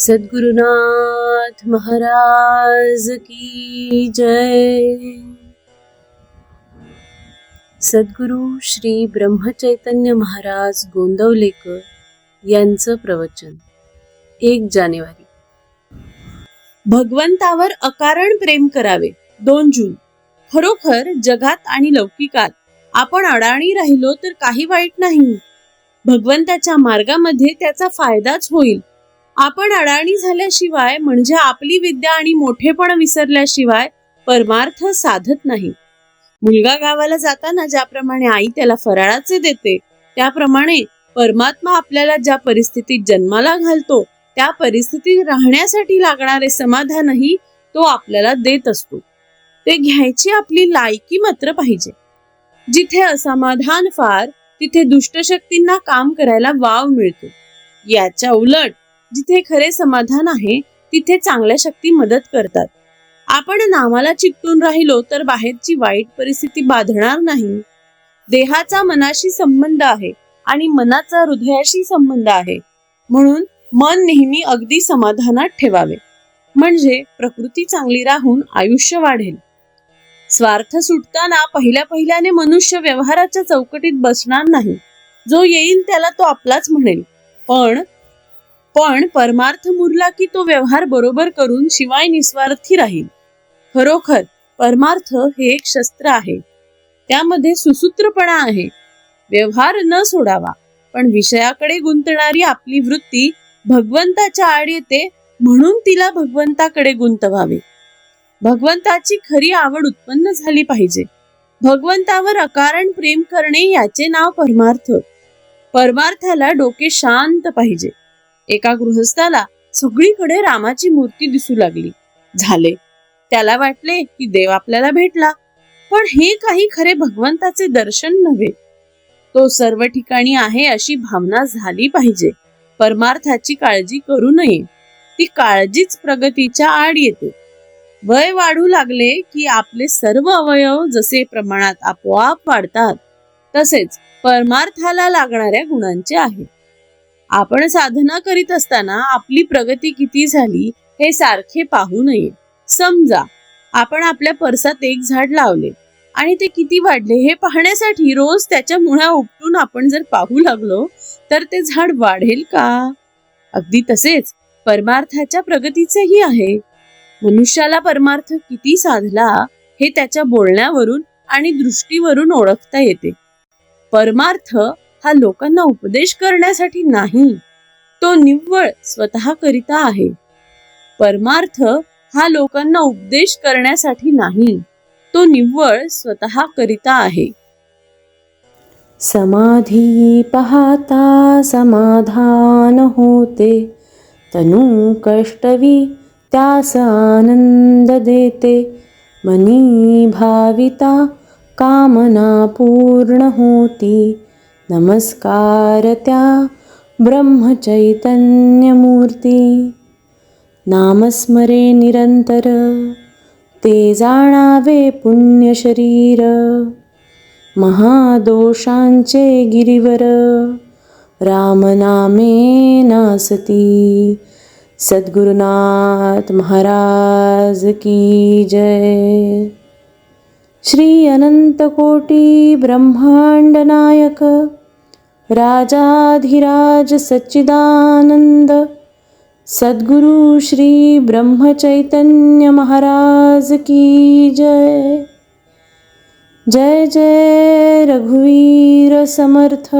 सद्गुरुनाथ महाराज की जय। सद्गुरु श्री ब्रह्मचैतन्य महाराज गोंदवलेकर यांचं प्रवचन. एक जानेवारी. भगवंतावर अकारण प्रेम करावे दोन जून. खरोखर जगात आणि लौकिकात आपण अडाणी राहिलो तर काही वाईट नाही. भगवंताच्या मार्गामध्ये त्याचा फायदाच होईल. आपण अडाणी झाल्याशिवाय म्हणजे आपली विद्या आणि मोठेपण विसरल्याशिवाय परमार्थ साधत नाही. मुलगा गावाला जाताना ज्याप्रमाणे आई त्याला फराळाचे देते त्याप्रमाणे परमात्मा आपल्याला ज्या परिस्थितीत जन्माला घालतो त्या परिस्थितीत राहण्यासाठी लागणारे समाधानही तो आपल्याला देत असतो. ते घ्यायची आपली लायकी मात्र पाहिजे. जिथे असमाधान फार तिथे दुष्टशक्तींना काम करायला वाव मिळतो. याच्या उलट जिथे खरे समाधान आहे तिथे चांगल्या शक्ती मदत करतात. आपण नामाला चिकटून राहिलो तर बाहेरची वाईट परिस्थिती बाधणार नाही. देहाचा मनाशी संबंध आहे आणि मनाचा हृदयाशी संबंध आहे. म्हणून मन नेहमी अगदी समाधानात ठेवावे. म्हणजे प्रकृती चांगली राहून आयुष्य वाढेल. स्वार्थ सुटताना पहिल्या पहिल्याने मनुष्य व्यवहाराच्या चौकटीत बसणार नाही. जो येईल त्याला तो आपलाच म्हणेल. पण पण परमार्थ मुरला की तो व्यवहार बरोबर करून शिवाय निस्वार्थी राहील. खरोखर परमार्थ हे एक शस्त्र आहे. त्यामध्ये सुसूत्रपणा आहे. व्यवहार न सोडावा पण विषयाकडे गुंतणारी आपली वृत्ती भगवंताच्या आड येते म्हणून तिला भगवंताकडे गुंतवावे. भगवंताची खरी आवड उत्पन्न झाली पाहिजे. भगवंतावर अकारण प्रेम करणे याचे नाव परमार्थ. परमार्थाला डोके शांत पाहिजे. एका गृहस्थाला सगळीकडे रामाची मूर्ती दिसू लागली. झाले. त्याला वाटले की देव आपल्याला भेटला. पण हे काही खरे भगवंताचे दर्शन नव्हे. तो सर्व ठिकाणी आहे अशी भावना झाली पाहिजे. परमार्थाची काळजी करू नये. ती काळजीच प्रगतीच्या आड येते. वय वाढू लागले की आपले सर्व अवयव जसे प्रमाणात आपोआप वाढतात तसेच परमार्थाला लागणाऱ्या गुणांचे आहे. आपण साधना करीत असताना आपली प्रगती किती झाली हे सारखे पाहू नये. समजा आपण आपल्या परसात एक झाड लावले आणि ते किती वाढले हे पाहण्यासाठी रोज त्याच्या मुळा उपटून आपण जर पाहू लागलो तर ते झाड वाढेल का? अगदी तसेच परमार्थाच्या प्रगतीचेही आहे. मनुष्याला परमार्थ किती साधला हे त्याच्या बोलण्यावरून आणि दृष्टीवरून ओळखता येते. परमार्थ हा लोकांना उपदेश करण्यासाठी नाही. तो निव्वळ स्वतः करिता आहे. परमार्थ हा लोकांना उपदेश करण्यासाठी नाही. तो निव्वळ स्वतः करिता आहे. समाधी पाहता समाधान होते. तनु कष्टवी त्यास आनंद देते. मनी भाविता कामना पूर्ण होती. नमस्कार त्या ब्रह्मचैतन्यमूर्ती. नामस्मरे निरंतर ते जाणावे पुण्यशरीर. महादोषांचे गिरिवर रामनामे नासती. सद्गुरुनाथ महाराज की जय. श्री अनंतकोटी ब्रह्मांड नायक राजाधिराज सच्चिदानंद सद्गुरु श्री ब्रह्मचैतन्य महाराज की जय। जय जय रघुवीर समर्थ